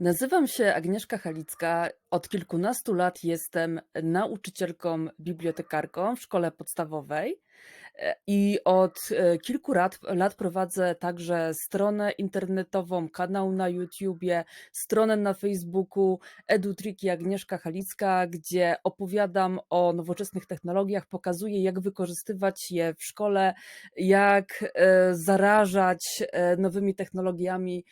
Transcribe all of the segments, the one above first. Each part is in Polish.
Nazywam się Agnieszka Halicka. Od kilkunastu lat jestem nauczycielką bibliotekarką w szkole podstawowej. I od e, kilku lat, lat prowadzę także stronę internetową, kanał na YouTubie, stronę na Facebooku EduTriki Agnieszka Halicka, gdzie opowiadam o nowoczesnych technologiach, pokazuję jak wykorzystywać je w szkole, jak e, zarażać e, nowymi technologiami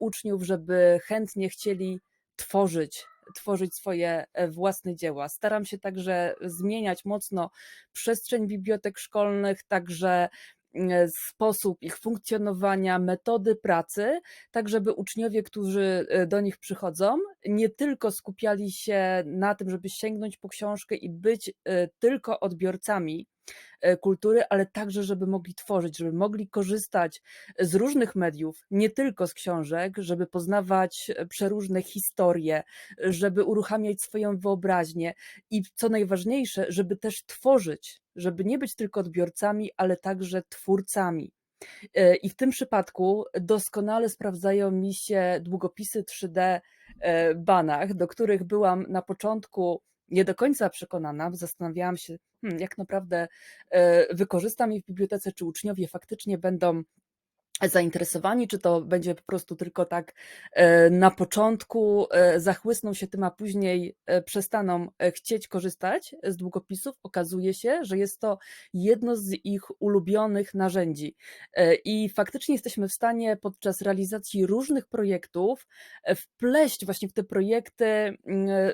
uczniów, żeby chętnie chcieli tworzyć tworzyć swoje e, własne dzieła. Staram się także zmieniać mocno przestrzeń bibliotek szkolnych, także mm, sposób ich funkcjonowania, metody pracy, tak żeby uczniowie, którzy e, do nich przychodzą, nie tylko skupiali się na tym, żeby sięgnąć po książkę i być e, tylko odbiorcami E, kultury, ale także, żeby mogli tworzyć, żeby mogli korzystać z różnych mediów, nie tylko z książek, żeby poznawać e, przeróżne historie, żeby uruchamiać swoją wyobraźnię i co najważniejsze, żeby też tworzyć, żeby nie być tylko odbiorcami, ale także twórcami. E, I w tym przypadku doskonale sprawdzają mi się długopisy 3D Banach, do których byłam na początku nie do końca przekonana, zastanawiałam się, hmm, jak naprawdę e, wykorzystam je w bibliotece, czy uczniowie faktycznie będą zainteresowani, czy to będzie po prostu tylko tak e, na początku e, zachłysną się tym, a później e, przestaną chcieć korzystać z długopisów, okazuje się, że jest to jedno z ich ulubionych narzędzi. I faktycznie jesteśmy w stanie podczas realizacji różnych projektów wpleść właśnie w te projekty mm,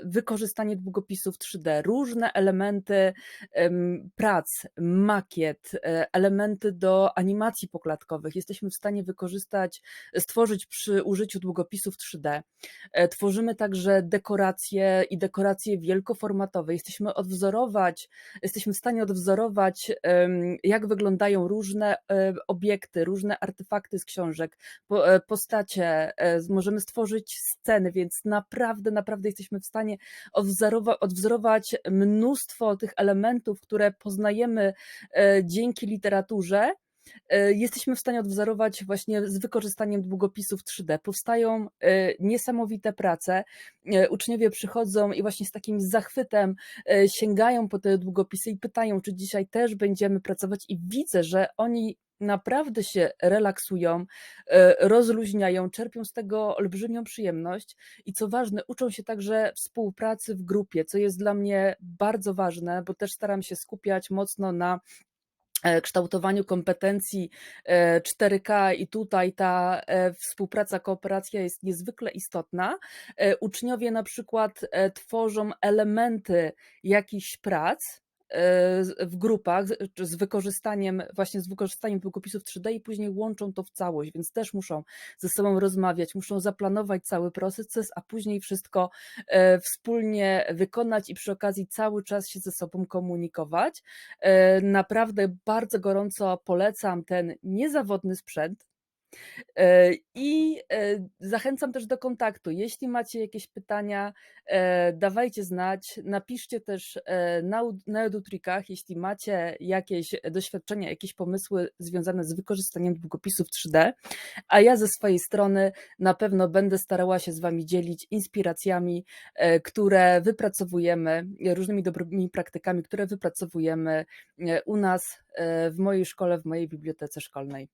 wykorzystanie długopisów 3D, różne elementy prac, makiet, elementy do animacji poklatkowych. Jesteśmy w stanie wykorzystać, stworzyć przy użyciu długopisów 3D. E, tworzymy także dekoracje i dekoracje wielkoformatowe. Jesteśmy odwzorować, jesteśmy w stanie odwzorować, jak wyglądają różne e, obiekty, różne artefakty z książek, e, postacie, możemy stworzyć sceny, więc naprawdę, naprawdę jesteśmy w stanie odwzorować mnóstwo tych elementów, które poznajemy dzięki literaturze E, jesteśmy w stanie odwzorować właśnie z wykorzystaniem długopisów 3D. Powstają e, niesamowite prace. E, uczniowie przychodzą i właśnie z takim zachwytem sięgają po te długopisy i pytają, czy dzisiaj też będziemy pracować, i widzę, że oni naprawdę się relaksują, rozluźniają, czerpią z tego olbrzymią przyjemność i co ważne, uczą się także współpracy w grupie, co jest dla mnie bardzo ważne, bo też staram się skupiać mocno na E, kształtowaniu kompetencji 4K e, i tutaj ta e, współpraca, kooperacja jest niezwykle istotna. Uczniowie na przykład tworzą elementy jakichś prac, w grupach z wykorzystaniem, właśnie z wykorzystaniem długopisów 3D i później łączą to w całość, więc też muszą ze sobą rozmawiać, muszą zaplanować cały proces, a później wszystko e, wspólnie wykonać i przy okazji cały czas się ze sobą komunikować. E, naprawdę bardzo gorąco polecam ten niezawodny sprzęt, E, I e, zachęcam też do kontaktu. Jeśli macie jakieś pytania, e, dawajcie znać. Napiszcie też na, na EduTrikach, jeśli macie jakieś doświadczenia, jakieś pomysły związane z wykorzystaniem długopisów 3D. A ja ze swojej strony na pewno będę starała się z Wami dzielić inspiracjami, które wypracowujemy, różnymi dobrymi praktykami, które wypracowujemy u nas w mojej szkole, w mojej bibliotece szkolnej.